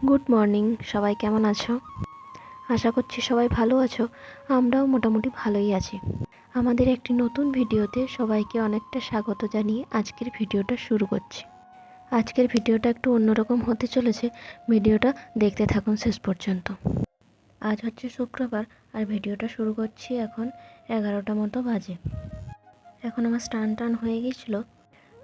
Good morning সবাই কেমন আছো? আশা করছি সবাই ভালো আছো। আমরাও মোটামুটি ভালোই আছি। আমাদের একটি নতুন ভিডিওতে সবাইকে অনেকটা স্বাগত জানিয়ে আজকের ভিডিওটা শুরু করছি। আজকের ভিডিওটা একটু অন্যরকম হতে চলেছে। ভিডিওটা দেখতে থাকুন শেষ পর্যন্ত। আজ হচ্ছে শুক্রবার আর ভিডিওটা শুরু করছি এখন এগারোটা মতো বাজে। এখন আমার স্নান টান হয়ে গিয়েছিল।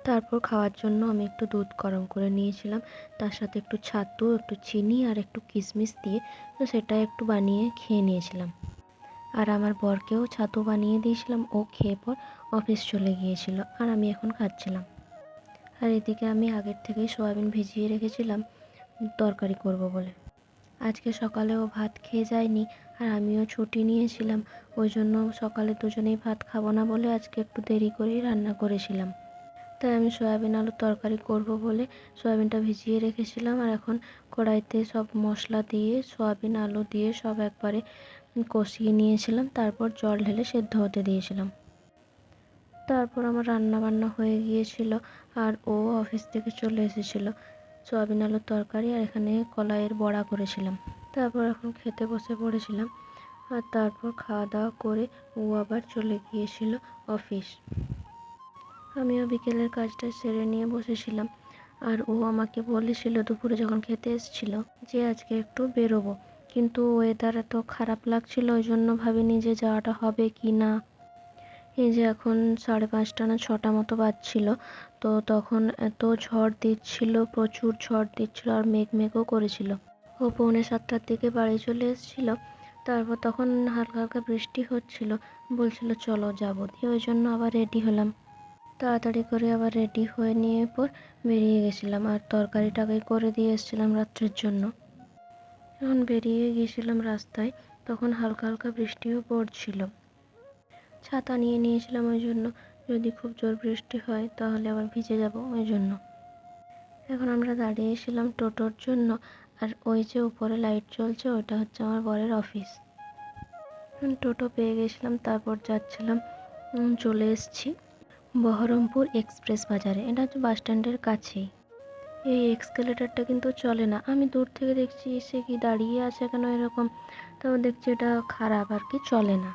তারপর খাওয়ার জন্য আমি একটু দুধ গরম করে নিয়েছিলাম। তার সাথে একটু ছাতু, একটু চিনি আর একটু কিশমিশ দিয়ে তো সেটা একটু বানিয়ে খেয়ে নিয়েছিলাম। আর আমার বরকেও ছাতু বানিয়ে দিয়েছিলাম। ও খেয়ে পর অফিস চলে গিয়েছিল আর আমি এখন খাচ্ছিলাম। আর এদিকে আমি আগের থেকেই সয়াবিন ভিজিয়ে রেখেছিলাম। তরকারি করব বলে। আজকে সকালে ও ভাত খেয়ে যায়নি আর আমিও ছুটি নিয়েছিলাম। ওই জন্য সকালে দুজনেই ভাত খাব না বলে আজকে একটু দেরি করেই রান্না করেছিলাম। তাই আমি সয়াবিন আলুর তরকারি করব বলে সয়াবিনটা ভিজিয়ে রেখেছিলাম। আর এখন কড়াইতে সব মশলা দিয়ে, সয়াবিন আলু দিয়ে সব একবারে কষিয়ে নিয়েছিলাম। তারপর জল ঢেলে সেদ্ধ হতে দিয়েছিলাম। তারপর আমার রান্না বান্না হয়ে গিয়েছিল আর ও অফিস থেকে চলে এসেছিল সয়াবিন আলুর তরকারি আর এখানে কলাইয়ের বড়া করেছিলাম। তারপর এখন খেতে বসে পড়েছিলাম। আর তারপর খাওয়া দাওয়া করে ও আবার চলে গিয়েছিল অফিস। আমিও বিকেলের কাজটা সেরে নিয়ে বসেছিলাম আর ও আমাকে বলেছিল দুপুরে যখন খেতে এসেছিল যে আজকে একটু বেরোবো। কিন্তু ওয়েদার এত খারাপ লাগছিল, ওই জন্য ভাবিনি যে যাওয়াটা হবে কি না। এই যে এখন সাড়ে পাঁচটা না ছটা মতো বাজছিল, তো তখন এত ঝড় দিচ্ছিল, প্রচুর ঝড় দিচ্ছিল আর মেঘ মেঘও করেছিল। ও পৌনে সাতটার দিকে বাড়ি চলে এসেছিল, তারপর তখন হালকা হালকা বৃষ্টি হচ্ছিল, বলছিল চলো যাব দিয়ে ওই জন্য আবার রেডি হলাম। তাড়াতাড়ি করে আবার রেডি হয়ে নিয়ে পর বেরিয়ে গেছিলাম আর তরকারিটাকে করে দিয়ে এসেছিলাম রাত্রের জন্য। যখন বেরিয়ে গিয়েছিলাম রাস্তায়, তখন হালকা হালকা বৃষ্টিও পড়ছিল। ছাতা নিয়ে নিয়েছিলাম ওই জন্য। যদি খুব জোর বৃষ্টি হয়, তাহলে আবার ভিজে যাব ওই জন্য। এখন আমরা দাঁড়িয়েছিলাম টোটোর জন্য আর ওই যে উপরে লাইট জ্বলছে ওটা হচ্ছে আমার বরের অফিস টোটো পেয়ে গেছিলাম, তারপর যাচ্ছিলাম চলে এসেছি। বহরমপুর এক্সপ্রেস বাজারে। এটা হচ্ছে বাস স্ট্যান্ডের কাছেই। এই এক্সকেলেটারটা কিন্তু চলে না। আমি দূর থেকে দেখছি সে কি দাঁড়িয়ে আছে কেন এরকম? তো দেখছি এটা খারাপ আর কি, চলে না।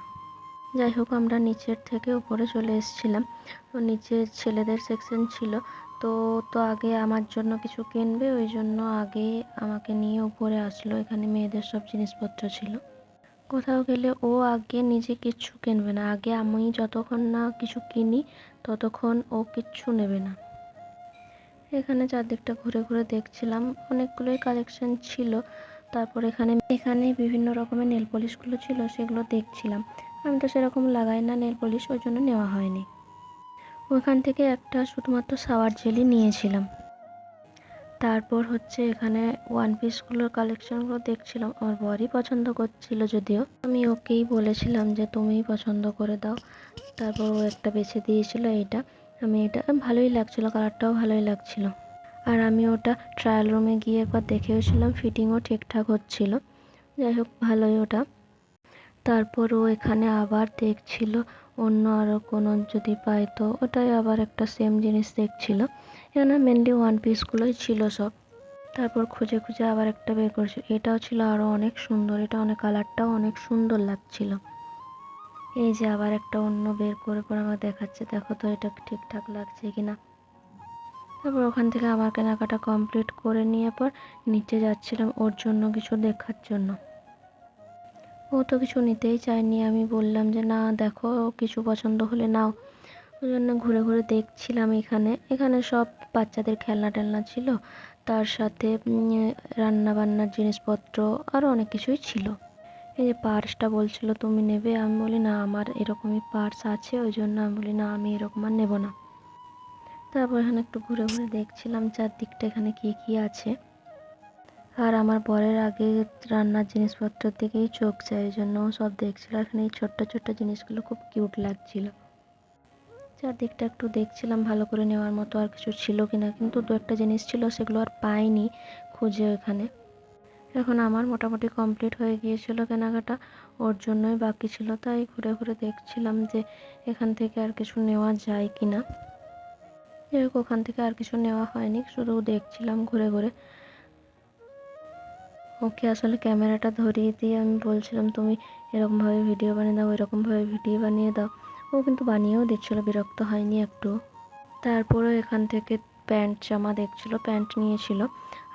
যাই হোক, আমরা নিচের থেকে উপরে চলে এসেছিলাম। তো নিচে ছেলেদের সেকশন ছিল। তো তো আগে আমার জন্য কিছু কিনবে, ওই জন্য আগে আমাকে নিয়ে উপরে আসলো। এখানে মেয়েদের সব জিনিসপত্র ছিল। কোথাও গেলে ও আগে নিজে কিচ্ছু কিনবে না। আগে আমি যতক্ষণ না কিছু কিনি, ততক্ষণ ও কিচ্ছু নেবে না। এখানে চারদিকটা ঘুরে ঘুরে দেখছিলাম। অনেকগুলোই কালেকশন ছিল। তারপর এখানে এখানে বিভিন্ন রকমের নেল পলিশগুলো ছিল, সেগুলো দেখছিলাম। আমি তো সেরকম লাগাই না নেল পলিশ ওই জন্য নেওয়া হয়নি। ওখান থেকে একটা শুধুমাত্র সাওয়ার জেলি নিয়েছিলাম। তারপর হচ্ছে এখানে ওয়ান পিসগুলোর কালেকশনগুলো দেখছিলাম। আমার বরই পছন্দ করছিল যদিও। আমি ওকেই বলেছিলাম যে, তুমিই পছন্দ করে দাও। তারপর ও একটা বেছে দিয়েছিল এটা আমি এটা ভালোই লাগছিল কালারটাও ভালোই লাগছিল। আর আমি ওটা ট্রায়াল রুমে গিয়ে একবার দেখেওছিলাম ফিটিংও ঠিকঠাক হচ্ছিল। যাই হোক, ভালোই ওটা। তারপর ও এখানে আবার দেখছিল, অন্য আরও কোনো যদি পাই তো। ওটাই আবার একটা সেম জিনিস দেখছিল। এখানে মেনলি ওয়ান পিসগুলোই ছিল সব। তারপর খুঁজে খুঁজে আবার একটা বের করেছিল এটাও ছিল আরও অনেক সুন্দর, এটা অনেক কালারটাও অনেক সুন্দর লাগছিল। এই যে আবার একটা অন্য বের করে পর আমার দেখাচ্ছে। দেখো তো এটা ঠিকঠাক লাগছে কি না তারপর ওখান থেকে আমার কেনাকাটা কমপ্লিট করে নিয়ে পর নিচে যাচ্ছিলাম ওর জন্য কিছু দেখার জন্য। ও তো কিছু নিতেই চায়নি। আমি বললাম যে, না, দেখো, কিছু পছন্দ হলে নাও। ওই জন্য ঘুরে ঘুরে দেখছিলাম এখানে। এখানে সব বাচ্চাদের খেলনা টেলনা ছিল। তার সাথে রান্না বান্নার জিনিসপত্র আরও অনেক কিছুই ছিল। এই যে পার্সটা বলছিল, তুমি নেবে? আমি বলি, না, আমার এরকমই পার্স আছে, ওই জন্য আমি বলি, না, আমি এরকম আর নেব না। তারপর এখানে একটু ঘুরে ঘুরে দেখছিলাম চারদিকটা এখানে কী কী আছে। আর আমার বরের আগে রান্নার জিনিসপত্রের দিকেই চোখ যায় ওই জন্য সব দেখছিল। এখানে এই ছোট্ট ছোট্ট জিনিসগুলো খুব কিউট লাগছিল। চারদিকটা একটু দেখছিলাম, ভালো করে নেওয়ার মতো আর কিছু ছিল কি না কিন্তু দু একটা জিনিস ছিল, সেগুলো আর পাইনি খুঁজে ওখানে। এখন আমার মোটামুটি কমপ্লিট হয়ে গিয়েছিল কেনাকাটা, ওর জন্যই বাকি ছিল। তাই ঘুরে ঘুরে দেখছিলাম যে এখান থেকে আর কিছু নেওয়া যায় কি না যাই ওখান থেকে আর কিছু নেওয়া হয়নি, শুধু দেখছিলাম ঘুরে ঘুরে। ওকে আসলে ক্যামেরাটা ধরিয়ে দিয়ে আমি বলছিলাম, তুমি এরকমভাবে ভিডিও বানিয়ে দাও এরকমভাবে ভিডিও বানিয়ে দাও। ও কিন্তু বানিয়েও দিচ্ছিল, বিরক্ত হয়নি একটু তারপরে এখান থেকে প্যান্ট জামা দেখছিল, প্যান্ট নিয়েছিল।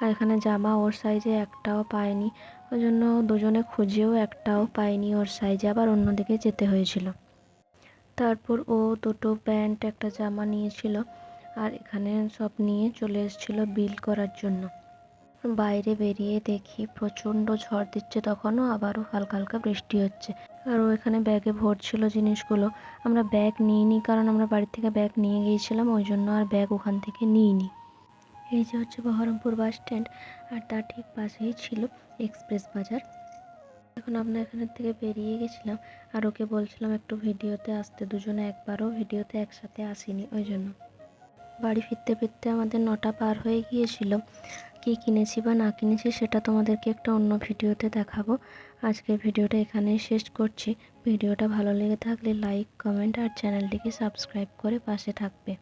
আর এখানে জামা ওর সাইজে একটাও পায়নি। ওই জন্য দুজনে খুঁজেও একটাও পায়নি ওর সাইজে আবার অন্যদিকে যেতে হয়েছিল। তারপর ও দুটো প্যান্ট, একটা জামা নিয়েছিল। আর এখানে সব নিয়ে চলে এসেছিল বিল করার জন্য। বাইরে বেরিয়ে দেখি প্রচণ্ড ঝড় দিচ্ছে তখনও আবারও হালকা হালকা বৃষ্টি হচ্ছে। আর ও এখানে ব্যাগে ভরছিল জিনিসগুলো। আমরা ব্যাগ নিইনি কারণ আমরা বাড়ি থেকে ব্যাগ নিয়ে গিয়েছিলাম, ওই জন্য আর ব্যাগ ওখান থেকে নিইনি। এই যে হচ্ছে বহরমপুর বাস স্ট্যান্ড আর তার ঠিক পাশেই ছিল এক্সপ্রেস বাজার। এখন আমরা এখানের থেকে বেরিয়ে গেছিলাম, আর ওকে বলছিলাম একটু ভিডিওতে আসতে, দুজনে একবারও ভিডিওতে একসাথে আসিনি, ওই জন্য। বাড়ি ফিরতে ফিরতে আমাদের নটা পার হয়ে গিয়েছিল। কী কিনেছি বা না কিনেছি সেটা তোমাদেরকে একটা অন্য ভিডিওতে দেখাবো। আজকের ভিডিওটা এখানেই শেষ করছি। ভিডিওটা ভালো লেগে থাকলে লাইক, কমেন্ট আর চ্যানেলটিকে সাবস্ক্রাইব করে পাশে থাকবে।